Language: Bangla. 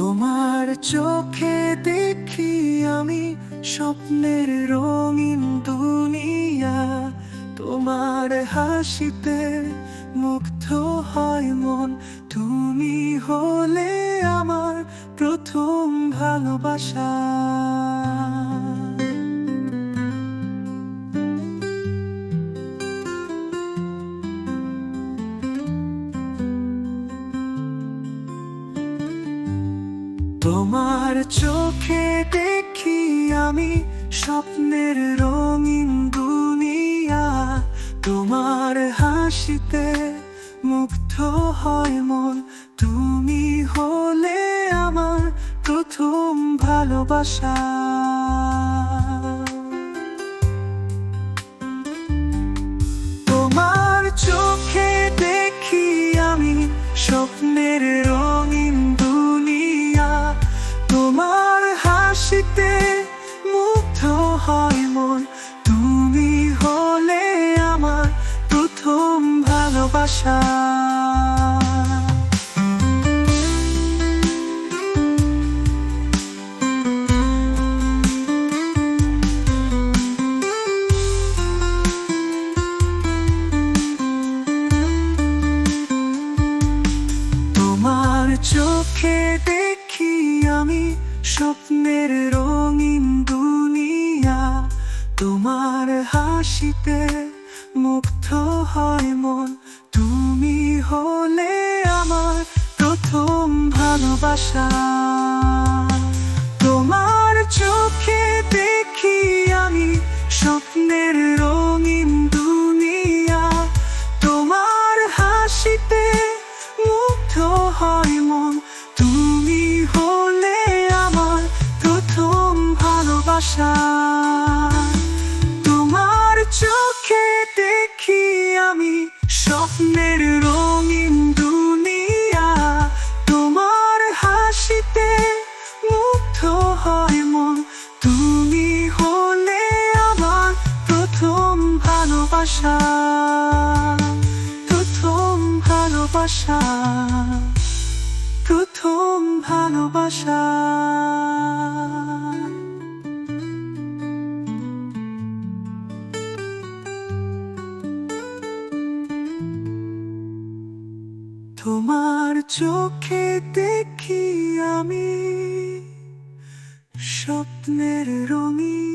তোমার চোখে দেখি আমি স্বপ্নের রঙিন দুনিয়া। তোমার হাসিতে মুগ্ধ হয় মন। তুমি হলে আমার প্রথম ভালোবাসা। তোমার চোখে দেখি আমি স্বপ্নের রঙিন দুনিয়া। তোমার হাসিতে মুগ্ধ হয় মন। তুমি হলে আমার প্রথম ভালোবাসা। তোমার চোখে দেখি আমি স্বপ্নের রঙিন ভালোবাসা। তোমার চোখে দেখি আমি স্বপ্নের রঙিন দুনিয়া। তোমার হাসিতে মুগ্ধ হয় মন ভালোবাসা ভালোবাসা প্রথম ভালোবাসা প্রথম ভালোবাসা। তোমার চোখে দেখি আমি স্বপ্নের রঙিন